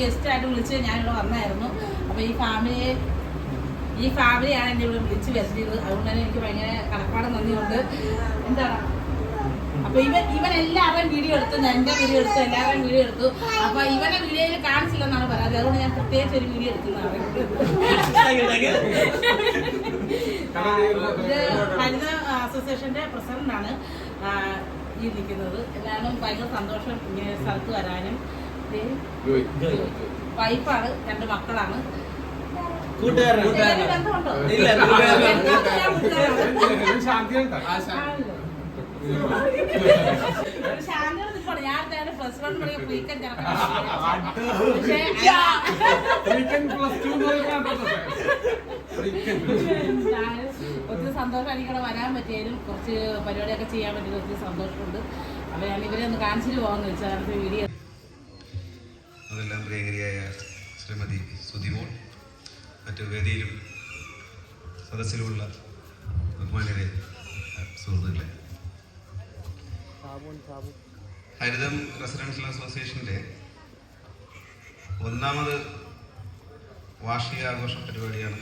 Guest ആയിട്ട് വിളിച്ച് ഞാനിവിടെ വന്നായിരുന്നു. അപ്പൊ ഈ ഫാമിലിയെ ഈ ഫാമിലിയാണ് എന്നെ ഇവിടെ വിളിച്ച് വരുത്തിയത് അതുകൊണ്ട് തന്നെ എനിക്ക് ഭയങ്കര കടപ്പാട് നന്ദിയുണ്ട് എന്താണ്? അപ്പൊ ഇവൻ ഇവൻ എല്ലാവരും വീഡിയോ എടുത്തു. എന്റെ വീഡിയോ എടുത്തു. എല്ലാവരും വീഡിയോ എടുത്തു. അപ്പൊ ഇവനെ വീഡിയോയിൽ കാണിച്ചില്ലെന്നാണ് പറയാറ് അതുകൊണ്ട് ഞാൻ പ്രത്യേകിച്ച് ഒരു വീഡിയോ എടുക്കുന്നതാണ് ഹരിത അസോസിയേഷന്റെ പ്രസിഡന്റാണ് ഈ നിൽക്കുന്നത് എല്ലാവരും ഭയങ്കര സന്തോഷം ഇങ്ങനെ സ്ഥലത്ത് വരാനും. വൈഫാണ് രണ്ട് മക്കളാണ്? ഞാൻ പ്ലസ് ഒത്തിരി സന്തോഷം എനിക്കിവിടെ വരാൻ പറ്റിയതിലും കുറച്ച് പരിപാടിയൊക്കെ ചെയ്യാൻ പറ്റിയത് ഒത്തിരി സന്തോഷമുണ്ട്. അപ്പൊ ഞാൻ ഇവരെ ഒന്ന് കാണിച്ചിട്ട് പോകാമെന്ന് വെച്ചാൽ വീഡിയോ അതെല്ലാം ശ്രീമതി സുധിമോൾ മറ്റു വേദിയിലും സദസ്സിലുമുള്ള ബഹുമാനരെ സുഹൃത്തുക്കളെ. ഹരിതം റെസിഡൻഷ്യൽ അസോസിയേഷന്റെ ഒന്നാമത് വാർഷികാഘോഷ പരിപാടിയാണ്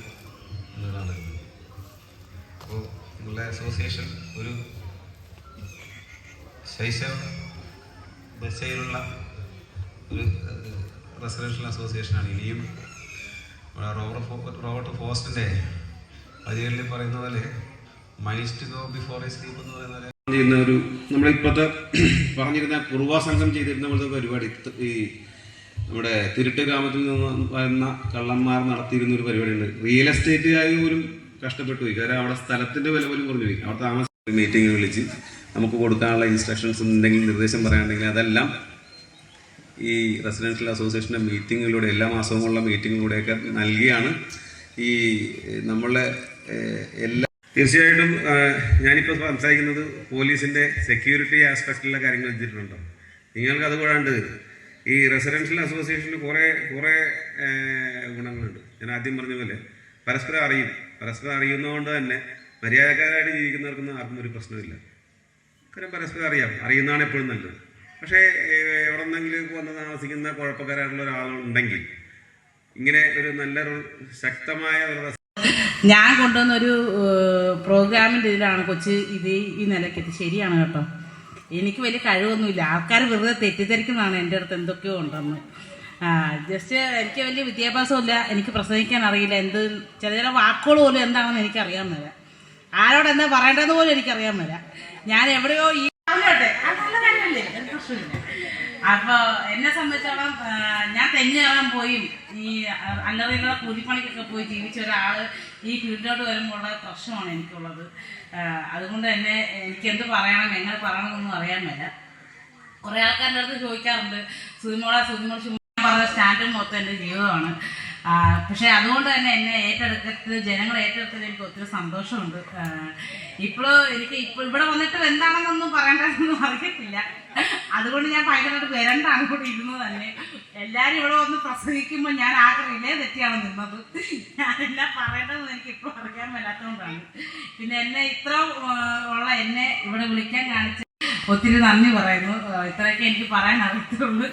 ഇന്ന് നടക്കുന്നത്. അപ്പോൾ നിങ്ങളുടെ അസോസിയേഷൻ ഒരു ശൈശവ ദശയിലുള്ള ഒരു റെസിഡൻഷ്യൽ അസോസിയേഷനാണ് ഇനിയും റോബർട്ട് റോബർട്ട് ഫോസ്റ്റിന്റെ വരികളിൽ പറയുന്ന പോലെ മൈസ്റ്റ് ഗോ ബിഫോർ ഐ സ്ലീപ്പ് എന്ന് പറയുന്ന ചെയ്യുന്ന ഒരു നമ്മളിപ്പോഴത്തെ പറഞ്ഞിരുന്ന കുറുവാ സംഘം ചെയ്തിരുന്ന പോലത്തെ പരിപാടി. ഈ നമ്മുടെ തിരുട്ട് ഗ്രാമത്തിൽ നിന്ന് വരുന്ന കള്ളന്മാർ നടത്തിയിരുന്ന ഒരു പരിപാടിയുണ്ട്. റിയൽ എസ്റ്റേറ്റുകാർ പോലും കഷ്ടപ്പെട്ടു പോയി. കാരണം അവിടെ സ്ഥലത്തിന്റെ വില പോലും കുറഞ്ഞു പോയി. അവിടെ താമസ മീറ്റിംഗ് വിളിച്ച് നമുക്ക് കൊടുക്കാനുള്ള ഇൻസ്ട്രക്ഷൻസ് എന്തെങ്കിലും നിർദ്ദേശം പറയാനുണ്ടെങ്കിൽ അതെല്ലാം ഈ റെസിഡൻഷ്യൽ അസോസിയേഷന്റെ മീറ്റിങ്ങിലൂടെ എല്ലാ മാസവുമുള്ള മീറ്റിങ്ങിലൂടെയൊക്കെ നൽകിയാണ് ഈ നമ്മളെ എല്ലാ തീർച്ചയായിട്ടും ഞാനിപ്പോൾ സംസാരിക്കുന്നത് പോലീസിന്റെ സെക്യൂരിറ്റി ആസ്പെക്റ്റിലുള്ള കാര്യങ്ങൾ വെച്ചിട്ടുണ്ടോ? നിങ്ങൾക്ക് അത് കൂടാണ്ട് ഈ റെസിഡൻഷ്യൽ അസോസിയേഷന് കുറേ കുറേ ഗുണങ്ങളുണ്ട്. ഞാൻ ആദ്യം പറഞ്ഞ പോലെ പരസ്പരം അറിയും. പരസ്പരം അറിയുന്നതുകൊണ്ട് തന്നെ മര്യാദക്കാരായിട്ട് ജീവിക്കുന്നവർക്കൊന്നും ആർക്കും ഒരു പ്രശ്നമില്ല കാര്യം പരസ്പരം അറിയാം. അറിയുന്നതാണ് എപ്പോഴും നല്ലത്. പക്ഷേ എവിടെന്നെങ്കിലും വന്ന് താമസിക്കുന്ന കുഴപ്പക്കാരായിട്ടുള്ള ഒരാളുണ്ടെങ്കിൽ ഇങ്ങനെ ഒരു നല്ലൊരു ശക്തമായ ഒരു ഞാൻ കൊണ്ടുവന്ന ഒരു പ്രോഗ്രാമിന്റെ ഇതിലാണ് കൊച്ച് ഇത് ഈ നിലയ്ക്ക് എത്തി ശരിയാണ് കേട്ടോ. എനിക്ക് വലിയ കഴിവൊന്നുമില്ല. ആൾക്കാർ വെറുതെ തെറ്റിദ്ധരിക്കുന്നതാണ് എന്റെ അടുത്ത് എന്തൊക്കെയോ ഉണ്ടെന്ന്. ജസ്റ്റ് എനിക്ക് വലിയ വിദ്യാഭ്യാസമില്ല എനിക്ക് പ്രസംഗിക്കാൻ അറിയില്ല. എന്ത് ചില ചില വാക്കുകൾ പോലും എന്താണെന്ന് എനിക്കറിയാൻ വരാം ആരോട് എന്താ പറയേണ്ടതെന്ന് പോലും എനിക്കറിയാൻ വരാം ഞാൻ എവിടെയോ ഈ പറഞ്ഞോട്ടെ, അത് നല്ല കാര്യമല്ലേ? ഒരു പ്രശ്നമില്ല. അപ്പൊ എന്നെ സംബന്ധിച്ചോളം ഞാൻ തെങ്ങ് കയറാൻ പോയി. ഈ അല്ലറിയുള്ള കൂലിപ്പണിക്കൊക്കെ പോയി ജീവിച്ച ഒരാൾ ഈ ഫീൽഡിലോട്ട് വരുമ്പോൾ പ്രശ്നമാണ് എനിക്കുള്ളത്. അതുകൊണ്ട് തന്നെ എനിക്ക് എന്ത് പറയണം എങ്ങനെ പറയണമെന്നൊന്നും അറിയാൻ മേല. കുറെ ആൾക്കാരുടെ അടുത്ത് ചോദിക്കാറുണ്ട് സുതിമോളെ സുതിമോൾ ചുമ്മാ പറഞ്ഞ സ്റ്റാൻഡും മൊത്തം എന്റെ ജീവിതമാണ്. പക്ഷെ അതുകൊണ്ട് തന്നെ എന്നെ ഏറ്റെടുക്കത്തിൽ ജനങ്ങൾ ഏറ്റെടുത്തതിൽ എനിക്ക് ഒത്തിരി സന്തോഷമുണ്ട്. ഇപ്പോഴും എനിക്ക് ഇപ്പോൾ ഇവിടെ വന്നിട്ട് എന്താണെന്നൊന്നും പറയേണ്ടതെന്നൊന്നും അറിയത്തില്ല. അതുകൊണ്ട് ഞാൻ ഭയങ്കരമായിട്ട് വരണ്ടാണ് ഇവിടെ ഇരുന്നത് തന്നെ. എല്ലാവരും ഇവിടെ വന്ന് പ്രസംഗിക്കുമ്പോൾ ഞാൻ ആകെ റിലേ തെറ്റിയാണ് നിന്നത്. ഞാനെല്ലാം പറയേണ്ടതെന്ന് എനിക്ക് ഇപ്പോൾ അറിയാൻ മേലാത്തതുകൊണ്ടാണ് പിന്നെ എന്നെ ഇത്ര ഉള്ള എന്നെ ഇവിടെ വിളിക്കാൻ കാണിച്ച ഒത്തിരി നന്ദി പറയുന്നു. ഇത്രയൊക്കെ എനിക്ക് പറയാൻ അറിയത്തുള്ളൂ.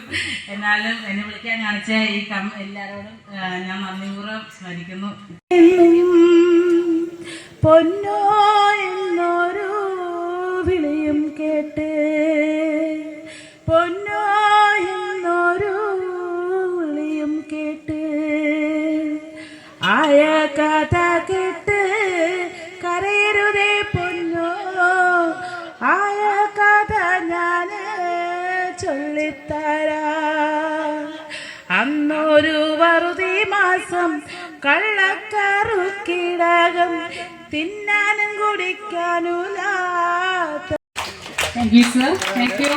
എന്നാലും എന്നെ വിളിക്കാൻ കാണിച്ച ഈ കം എല്ലാവരോടും ഞാൻ ഞാൻ നന്ദിപൂർവം സ്മരിക്കുന്നു. പൊന്നോ എന്നൊരു വിളിയും കേട്ട് പൊന്നോ എന്നൊരു വിളിയും കേട്ട് ആയ കഥ കേട്ട് കരയരുതേ പൊന്നോ ആയ കഥ ഞാൻ ചൊല്ലിത്തരാ അന്നൊരു വറുതി മാസം കള്ളക്കറുക്കിടകം തിന്നാനും കുടിക്കാനുലാ Thank you, sir. Thank you.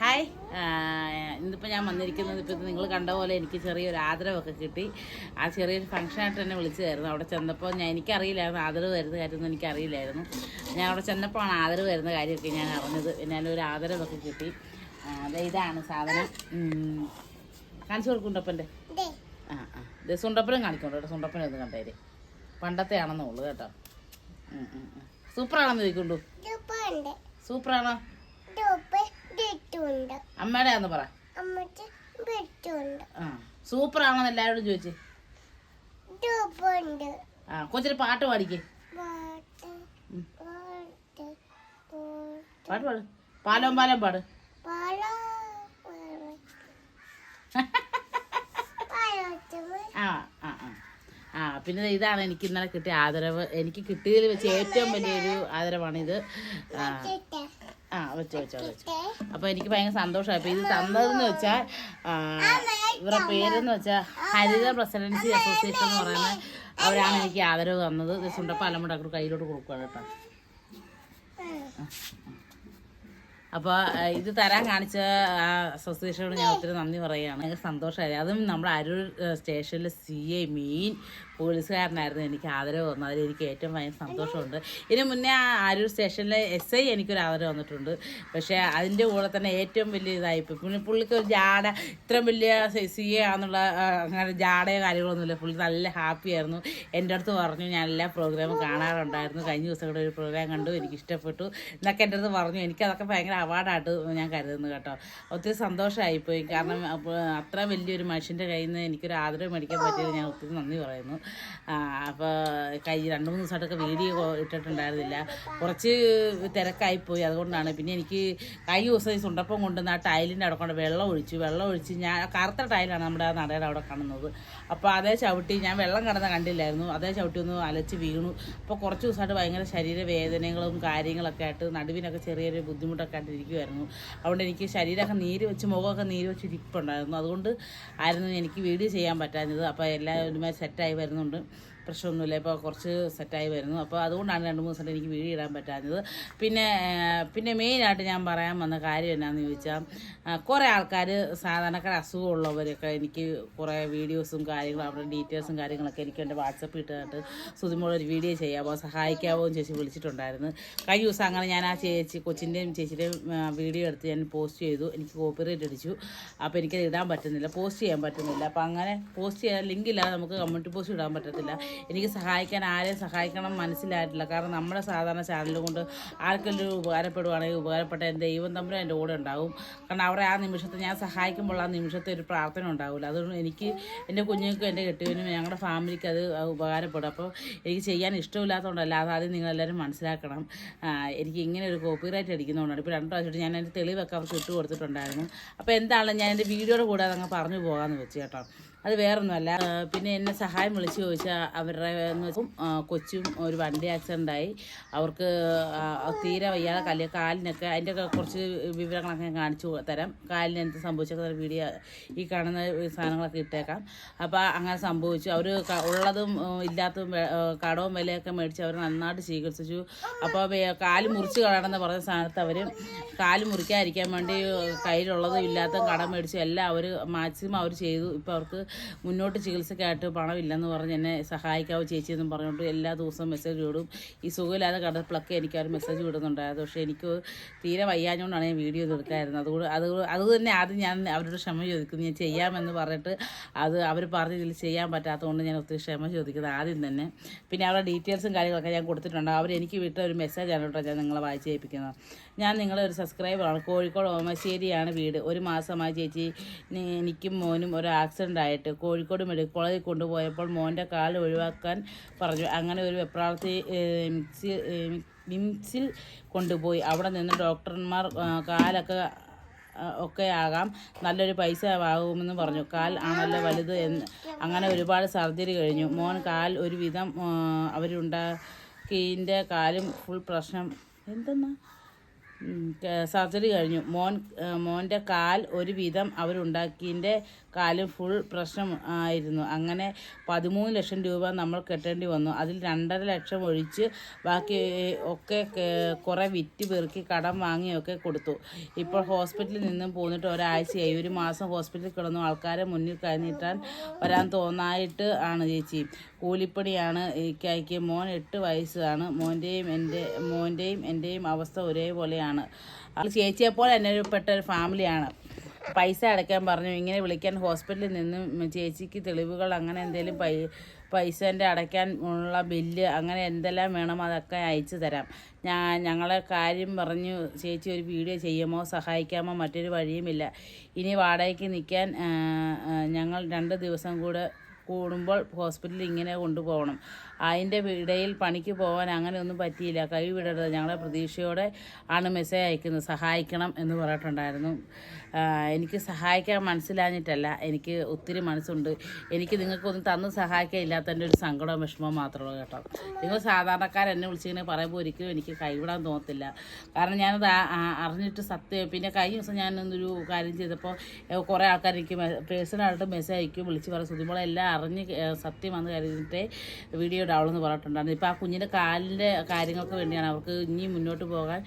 Hi ഇന്നിപ്പോൾ ഞാൻ വന്നിരിക്കുന്നത് ഇപ്പോൾ നിങ്ങൾ കണ്ട പോലെ എനിക്ക് ചെറിയൊരു ആദരവൊക്കെ കിട്ടി. ആ ചെറിയൊരു ഫംഗ്ഷനായിട്ട് എന്നെ വിളിച്ചതായിരുന്നു. അവിടെ ചെന്നപ്പോൾ ഞാൻ എനിക്കറിയില്ലായിരുന്നു ആദരവ് വരുന്ന കാര്യമൊന്നും എനിക്കറിയില്ലായിരുന്നു. ഞാൻ അവിടെ ചെന്നപ്പോഴാണ് ആദരവ് വരുന്ന കാര്യമൊക്കെ ഞാൻ അറിഞ്ഞത്. ഞാനൊരു ഒരു ആദരവൊക്കെ കിട്ടി. ഇതാണ് സാധനം. കാണിച്ചു കൊടുക്കുണ്ടപ്പന്റെ ആ ആ. ഇത് സുണ്ടപ്പനും കാണിക്കുന്നുണ്ട് കേട്ടോ. സുണ്ടപ്പനെ ഒന്ന് കണ്ടേര്. പണ്ടത്തെ ആണെന്നേ ഉള്ളു കേട്ടോ. സൂപ്പർ ആണെന്ന് ഉം. സൂപ്പറാണെന്ന് ചോദിക്കുണ്ടു സൂപ്പറാണോ? അമ്മയുടെ ആന്ന് പറ. ആ സൂപ്പറാണോന്ന് എല്ലാവരോടും ചോദിച്ചേ. ആ കൊച്ചിന് പാട്ട് പാടിക്കേ. പാട്ട് പാട്. പാലോം പാലം പാട്. ആ ആ ആ. ആ പിന്നെ ഇതാണ് എനിക്ക് ഇന്നലെ കിട്ടിയ ആദരവ്. എനിക്ക് കിട്ടിയതിൽ വെച്ച് ഏറ്റവും വലിയൊരു ആദരവാണിത്. ആ, ആ വെച്ച് വെച്ചോ വെച്ചു അപ്പോൾ എനിക്ക് ഭയങ്കര സന്തോഷമായി അപ്പോൾ ഇത് തന്നതെന്ന് വെച്ചാൽ ഇവരുടെ പേരെന്ന് വെച്ചാൽ ഹരിത പ്രസിഡൻസി അസോസിയേഷൻ എന്ന് പറയുന്ന അവരാണ് എനിക്ക് ആദരവ് തന്നത്. സുണ്ടപ്പ അലമുണ്ടാക്കി കയ്യിലോട്ട് കൊടുക്കുകയാണ് കേട്ടോ. അപ്പോൾ ഇത് തരാൻ കാണിച്ച ആ അസോസിയേഷനോട് ഞാൻ ഒത്തിരി നന്ദി പറയുകയാണ്. ഭയങ്കര സന്തോഷമായി അതും നമ്മുടെ അരൂർ സ്റ്റേഷനിലെ സി എ മെയിൻ പോലീസുകാരനായിരുന്നു. എനിക്ക് ആദരവ് വന്നത് അതിൽ എനിക്ക് ഏറ്റവും ഭയങ്കര സന്തോഷമുണ്ട്. ഇതിനു മുന്നേ ആ അരൂർ സ്റ്റേഷനിലെ എസ് ഐ എനിക്കൊരു ആദരവ് വന്നിട്ടുണ്ട്. പക്ഷേ അതിന്റെ കൂടെ തന്നെ ഏറ്റവും വലിയ ഇതായി പിന്നെ പുള്ളിക്ക് ഒരു ജാട ഇത്രയും വലിയ സി എ ആണെന്നുള്ള അങ്ങനെ ജാടയോ കാര്യങ്ങളൊന്നുമില്ല പുള്ളി നല്ല ഹാപ്പി ആയിരുന്നു. എന്റെ അടുത്ത് പറഞ്ഞു ഞാൻ എല്ലാ പ്രോഗ്രാമും കാണാറുണ്ടായിരുന്നു. കഴിഞ്ഞ ദിവസം കൂടെ ഒരു പ്രോഗ്രാം കണ്ടു. എനിക്ക് ഇഷ്ടപ്പെട്ടു. എന്നൊക്കെ എന്റെ അടുത്ത് പറഞ്ഞു. എനിക്കതൊക്കെ ഭയങ്കര അവാർഡായിട്ട് ഞാൻ കരുതുന്നു കേട്ടോ. ഒത്തിരി സന്തോഷമായിപ്പോയി. കാരണം അത്ര വലിയൊരു മനുഷ്യന്റെ കയ്യിൽ നിന്ന് എനിക്കൊരു ആദരവ് മേടിക്കാൻ പറ്റിയത് ഞാൻ ഒത്തിരി നന്ദി പറയുന്നു. അപ്പോൾ കൈ രണ്ട് മൂന്ന് ദിവസമായിട്ടൊക്കെ വീഡിയോ ഇട്ടിട്ടുണ്ടായിരുന്നില്ല. കുറച്ച് തിരക്കായിപ്പോയി. അതുകൊണ്ടാണ്. പിന്നെ എനിക്ക് കൈ ദിവസം സുണ്ടപ്പം കൊണ്ടുവന്ന് ആ ടൈലിന്റെ അവിടെ കൊണ്ട് വെള്ളം ഒഴിച്ചു. വെള്ളം ഒഴിച്ച് ഞാൻ കറുത്ത ടൈലാണ് നമ്മുടെ ആ നടയുടെ അവിടെ കാണുന്നത്. അപ്പോൾ അതേ ചവിട്ടി ഞാൻ വെള്ളം കിടന്ന കണ്ടില്ലായിരുന്നു. അതേ ചവിട്ടി ഒന്ന് അലച്ച് വീണു. അപ്പോൾ കുറച്ച് ദിവസമായിട്ട് ഭയങ്കര ശരീരവേദനകളും കാര്യങ്ങളൊക്കെ ആയിട്ട് നടുവിനൊക്കെ ചെറിയൊരു ബുദ്ധിമുട്ടൊക്കെ ആയിട്ട് ഇരിക്കുമായിരുന്നു അതുകൊണ്ട് എനിക്ക് ശരീരമൊക്കെ നീര് വെച്ച് മുഖമൊക്കെ നീര് വെച്ച് ഇരിപ്പുണ്ടായിരുന്നു. അതുകൊണ്ട് ആയിരുന്നു എനിക്ക് വീഡിയോ ചെയ്യാൻ പറ്റാഞ്ഞത്. അപ്പോൾ എല്ലാവരുമായി സെറ്റായി വരുന്നുണ്ട് പ്രശ്നമൊന്നുമില്ല. ഇപ്പോൾ കുറച്ച് സെറ്റായി വരുന്നു. അപ്പോൾ അതുകൊണ്ടാണ് രണ്ട് മൂന്ന് ദിവസം എനിക്ക് വീഡിയോ ഇടാൻ പറ്റാഞ്ഞത്. പിന്നെ പിന്നെ മെയിനായിട്ട് ഞാൻ പറയാൻ വന്ന കാര്യം എന്നാന്ന് ചോദിച്ചാൽ കുറേ ആൾക്കാർ സാധാരണക്കാർ അസുഖമുള്ളവരൊക്കെ എനിക്ക് കുറേ വീഡിയോസും കാര്യങ്ങളും അവരുടെ ഡീറ്റെയിൽസും കാര്യങ്ങളൊക്കെ എനിക്ക് എന്റെ വാട്സപ്പ് ഇട്ടിട്ട് സുതിമോൾ ഒരു വീഡിയോ ചെയ്യാമോ സഹായിക്കാമോ എന്ന് ചേച്ചി വിളിച്ചിട്ടുണ്ടായിരുന്നു. കഴിഞ്ഞ ദിവസം അങ്ങനെ ഞാൻ ആ ചേച്ചി കൊച്ചിന്റെയും ചേച്ചിയുടെയും വീഡിയോ എടുത്ത് ഞാൻ പോസ്റ്റ് ചെയ്തു. എനിക്ക് കോപ്പിറേറ്റ് അടിച്ചു. അപ്പോൾ എനിക്കത് ഇടാൻ പറ്റുന്നില്ല പോസ്റ്റ് ചെയ്യാൻ പറ്റുന്നില്ല. അപ്പോൾ അങ്ങനെ പോസ്റ്റ് ചെയ്യാൻ ലിങ്ക് ഇല്ലാതെ നമുക്ക് കമ്മ്യൂണിറ്റി പോസ്റ്റ് ഇടാൻ പറ്റത്തില്ല. എനിക്ക് സഹായിക്കാൻ ആരെയും സഹായിക്കണം മനസ്സിലായിട്ടില്ല. കാരണം നമ്മുടെ സാധാരണ ചാനൽ കൊണ്ട് ആർക്കെങ്കിലും ഉപകാരപ്പെടുവാണെങ്കിൽ ഉപകാരപ്പെട്ട എന്റെ ദൈവം തമ്മിലും എന്റെ കൂടെ ഉണ്ടാവും. കാരണം അവരെ ആ നിമിഷത്തെ ഞാൻ സഹായിക്കുമ്പോൾ ആ നിമിഷത്തെ ഒരു പ്രാർത്ഥന ഉണ്ടാവില്ല അതുകൊണ്ട് എനിക്ക് എന്റെ കുഞ്ഞുങ്ങൾക്കും എന്റെ കെട്ടിയവനും ഞങ്ങളുടെ ഫാമിലിക്ക് അത് ഉപകാരപ്പെടും. അപ്പോൾ എനിക്ക് ചെയ്യാൻ ഇഷ്ടമില്ലാത്തതുകൊണ്ടല്ല അതാദ്യം നിങ്ങളെല്ലാവരും മനസ്സിലാക്കണം. എനിക്ക് ഇങ്ങനെ ഒരു കോപ്പിറൈറ്റ് അടിക്കുന്നതുകൊണ്ടാണ്. ഇപ്പോൾ രണ്ട് പ്രാവശ്യമായിട്ട് ഞാൻ എന്റെ തെളിവൊക്കെ അവർക്ക് ഇട്ട് കൊടുത്തിട്ടുണ്ടായിരുന്നു അപ്പോൾ എന്താണ്? ഞാൻ എന്റെ വീഡിയോയുടെ കൂടെ അതങ്ങ് പറഞ്ഞു പോകാമെന്ന് വെച്ച് കേട്ടോ. അത് വേറൊന്നുമല്ല. പിന്നെ എന്നെ സഹായം വിളിച്ച് ചോദിച്ചാൽ അവരുടെ എന്ന് വെച്ചാൽ കൊച്ചും ഒരു വണ്ടി ആക്സിഡന്റ് ആയി. അവർക്ക് തീരെ വയ്യാതെ കല്ല് കാലിനൊക്കെ അതിന്റെയൊക്കെ കുറച്ച് വിവരങ്ങളൊക്കെ ഞാൻ കാണിച്ചു തരാം. കാലിന് എന്ത് സംഭവിച്ചൊക്കെ വീഡിയോ ഈ കാണുന്ന സാധനങ്ങളൊക്കെ ഇട്ടേക്കാം. അപ്പോൾ അങ്ങനെ സംഭവിച്ചു. അവർ ഉള്ളതും ഇല്ലാത്തതും കടവും വിലയൊക്കെ മേടിച്ച് അവർ നന്നായിട്ട് ചികിത്സിച്ചു അപ്പോൾ കാൽ മുറിച്ച് കളയണമെന്ന് പറഞ്ഞ സ്ഥാനത്ത് അവർ കാൽ മുറിക്കാതിരിക്കാൻ വേണ്ടി കയ്യിലുള്ളതും ഇല്ലാത്തതും കടം മേടിച്ചു എല്ലാം അവർ മാക്സിമം അവർ ചെയ്തു. ഇപ്പോൾ അവർക്ക് മുന്നോട്ട് ചികിത്സയ്ക്കായിട്ട് പണമില്ലെന്ന് പറഞ്ഞ് എന്നെ സഹായിക്കാവോ ചേച്ചി എന്നും പറഞ്ഞുകൊണ്ട് എല്ലാ ദിവസവും മെസ്സേജ് വിടും ഈ സുഖമില്ലാതെ കടപ്പിളൊക്കെ എനിക്ക് അവർ മെസ്സേജ് വിടുന്നുണ്ടായിരുന്നു പക്ഷേ എനിക്ക് തീരെ വയ്യാഞ്ഞുകൊണ്ടാണ് ഞാൻ വീഡിയോ എടുക്കായിരുന്നത് അതുകൊണ്ട് അത് അത് തന്നെ ആദ്യം ഞാൻ അവരോട് ക്ഷമ ചോദിക്കുന്നു. ഞാൻ ചെയ്യാമെന്ന് പറഞ്ഞിട്ട് അത് അവർ പറഞ്ഞ ഇതിൽ ചെയ്യാൻ പറ്റാത്തതുകൊണ്ട് ഞാൻ ഒത്തിരി ക്ഷമ ചോദിക്കുന്നത് ആദ്യം തന്നെ. പിന്നെ അവരുടെ ഡീറ്റെയിൽസും കാര്യങ്ങളൊക്കെ ഞാൻ കൊടുത്തിട്ടുണ്ട്. അവർ എനിക്ക് വിട്ട ഒരു മെസ്സേജാണ് കേട്ടോ ഞാൻ നിങ്ങളെ വായിച്ച് കേൾപ്പിക്കുന്നത്. ഞാൻ നിങ്ങളെ ഒരു സബ്സ്ക്രൈബറാണ് കോഴിക്കോട് ഓമശ്ശേരിയാണ് വീട്. ഒരു മാസമായി ചേച്ചി എനിക്കും മോനും ഒരു ആക്സിഡന്റ് ആയിട്ട് കോഴിക്കോട് മെഡിക്കൽ കോളേജിൽ കൊണ്ടുപോയപ്പോൾ മോന്റെ കാൽ ഒഴിവാക്കാൻ പറഞ്ഞു. അങ്ങനെ ഒരു വെപ്രാളത്തിൽ ഏഹ്, മിക്സി- മിംസിൽ കൊണ്ടുപോയി. അവിടെ നിന്ന് ഡോക്ടർമാർ കാലൊക്കെ ഒക്കെ ആകാം. നല്ലൊരു പൈസ ആകുമെന്ന് പറഞ്ഞു. കാൽ ആണല്ലോ വലുത് എന്ന്. അങ്ങനെ ഒരുപാട് സർജറി കഴിഞ്ഞു. മോൻ കാൽ ഒരുവിധം അവരുണ്ടാക്കിന്റെ കാലും ഫുൾ പ്രശ്നം. എന്തെന്നാ? സർജറി കഴിഞ്ഞു. മോൻ മോന്റെ കാൽ ഒരുവിധം അവരുണ്ടാക്കിയതിന്റെ കാലും ഫുൾ പ്രശ്നം ആയിരുന്നു. അങ്ങനെ പതിമൂന്ന് ലക്ഷം രൂപ നമ്മൾ കെട്ടേണ്ടി വന്നു. അതിൽ രണ്ടര ലക്ഷം ഒഴിച്ച് ബാക്കി ഒക്കെ കുറേ വിറ്റ് പെറുക്കി കടം വാങ്ങിയൊക്കെ കൊടുത്തു. ഇപ്പോൾ ഹോസ്പിറ്റലിൽ നിന്നും പോന്നിട്ട് ഒരാഴ്ചയായി. ഒരു മാസം ഹോസ്പിറ്റലിൽ കിടന്നു. ആൾക്കാരെ മുന്നിൽ കഴിഞ്ഞിട്ടാൻ വരാൻ തോന്നായിട്ട് ആണ് ചേച്ചി. കൂലിപ്പണിയാണ് ഇക്കായ്ക്ക് മോൻ എട്ട് വയസ്സാണ്. മോന്റെയും എന്റെ മോന്റെയും എന്റെയും അവസ്ഥ ഒരേപോലെയാണ്. ചേച്ചിയെപ്പോലെ എന്നെ പെട്ട ഒരു ഫാമിലിയാണ്. പൈസ അടയ്ക്കാൻ പറഞ്ഞു. ഇങ്ങനെ വിളിക്കാൻ ഹോസ്പിറ്റലിൽ നിന്നും ചേച്ചിക്ക് തെളിവുകൾ അങ്ങനെ എന്തെങ്കിലും പൈ പൈസേന്റെ അടയ്ക്കാൻ ഉള്ള ബില്ല് അങ്ങനെ എന്തെല്ലാം വേണം അതൊക്കെ അയച്ചു തരാം. ഞാൻ ഞങ്ങളെ കാര്യം പറഞ്ഞു ചേച്ചി ഒരു വീഡിയോ ചെയ്യുമോ സഹായിക്കാമോ മറ്റൊരു വഴിയുമില്ല. ഇനി വാടകയ്ക്ക് നിൽക്കാൻ ഞങ്ങൾ രണ്ട് ദിവസം കൂടെ കൂടുമ്പോൾ ഹോസ്പിറ്റലിൽ ഇങ്ങനെ കൊണ്ടുപോകണം. അതിന്റെ ഇടയിൽ പണിക്ക് പോകാൻ അങ്ങനെയൊന്നും പറ്റിയില്ല. കൈ വിടരുത് ഞങ്ങളെ പ്രതീക്ഷയോടെ ആണ് മെസ്സേജ് അയക്കുന്നത്. സഹായിക്കണം എന്ന് പറഞ്ഞിട്ടുണ്ടായിരുന്നു. എനിക്ക് സഹായിക്കാൻ മനസ്സിലാഞ്ഞിട്ടല്ല. എനിക്ക് ഒത്തിരി മനസ്സുണ്ട്. എനിക്ക് നിങ്ങൾക്കൊന്നും തന്ന് സഹായിക്കാൻ ഇല്ലാത്തതിന്റെ ഒരു സങ്കടവും വിഷമവും മാത്രമേ കേട്ടോ. നിങ്ങൾ സാധാരണക്കാർ എന്നെ വിളിച്ചിങ്ങനെ പറയുമ്പോൾ ഒരിക്കലും എനിക്ക് കൈവിടാൻ തോന്നത്തില്ല. കാരണം ഞാനത് അറിഞ്ഞിട്ട് സത്യം. പിന്നെ കഴിഞ്ഞ ദിവസം ഞാനൊന്നൊരു കാര്യം ചെയ്തപ്പോൾ കുറേ ആൾക്കാർ എനിക്ക് പേഴ്സണലായിട്ട് മെസ്സേജ് അയക്കും വിളിച്ച് പറയും സുതിമോളെ എല്ലാം അറിഞ്ഞ് സത്യം വന്ന് കരുതിയിട്ടേ വീഡിയോ ഇടാവളെന്ന് പറഞ്ഞിട്ടുണ്ടായിരുന്നു. ഇപ്പോൾ ആ കുഞ്ഞിന്റെ കാലിന്റെ കാര്യങ്ങൾക്ക് വേണ്ടിയാണ് അവർക്ക് ഇനി മുന്നോട്ട് പോകാൻ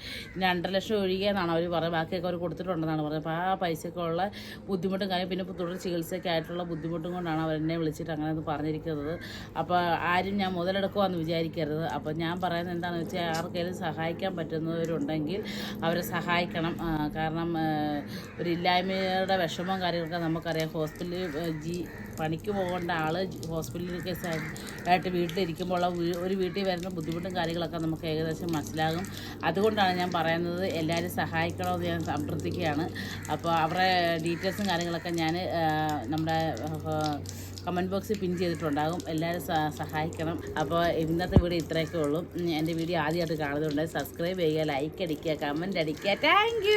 രണ്ടര ലക്ഷം ഒഴികെ എന്നാണ് അവർ പറയുന്നത് ബാക്കിയൊക്കെ അവർ കൊടുത്തിട്ടുണ്ടെന്നാണ് പറഞ്ഞത്. അപ്പോൾ ആ പൈസക്കുള്ള ബുദ്ധിമുട്ടും കാര്യം പിന്നെ തുടർ ചികിത്സയ്ക്കായിട്ടുള്ള ബുദ്ധിമുട്ടും കൊണ്ടാണ് അവരെന്നെ വിളിച്ചിട്ട് അങ്ങനെ ഒന്ന് പറഞ്ഞിരിക്കുന്നത്. അപ്പോൾ ആരും ഞാൻ മുതലെടുക്കുമെന്ന് വിചാരിക്കരുത്. അപ്പോൾ ഞാൻ പറയുന്നത് എന്താണെന്ന് വെച്ചാൽ ആർക്കെങ്കിലും സഹായിക്കാൻ പറ്റുന്നവരുണ്ടെങ്കിൽ അവരെ സഹായിക്കണം. കാരണം ഒരു ഇല്ലായ്മയുടെ വിഷമവും കാര്യങ്ങളൊക്കെ നമുക്കറിയാം. ഹോസ്പിറ്റലിൽ ജി പണിക്ക് പോകേണ്ട ആൾ ഹോസ്പിറ്റലിൽ കേസ് ആയിട്ട് വീട്ടിലിരിക്കുമ്പോൾ ഒരു വീട്ടിൽ വരുന്ന ബുദ്ധിമുട്ടും കാര്യങ്ങളൊക്കെ നമുക്ക് ഏകദേശം മനസ്സിലാകും. അതുകൊണ്ടാണ് ഞാൻ പറയുന്നത് എല്ലാവരും സഹായിക്കണമെന്ന് ഞാൻ അഭ്യർത്ഥിക്കുകയാണ്. അപ്പോൾ അവരുടെ ഡീറ്റെയിൽസും കാര്യങ്ങളൊക്കെ ഞാൻ നമ്മുടെ കമന്റ് ബോക്സിൽ പിൻ ചെയ്തിട്ടുണ്ടാകും. എല്ലാവരും സഹായിക്കണം. അപ്പോൾ ഇന്നത്തെ വീഡിയോ ഇത്രയൊക്കെ ഉള്ളൂ. എന്റെ വീഡിയോ ആദ്യമായിട്ട് കാണുന്നുണ്ട് സബ്സ്ക്രൈബ് ചെയ്യുക ലൈക്ക് അടിക്കുക കമന്റ് അടിക്കുക. താങ്ക്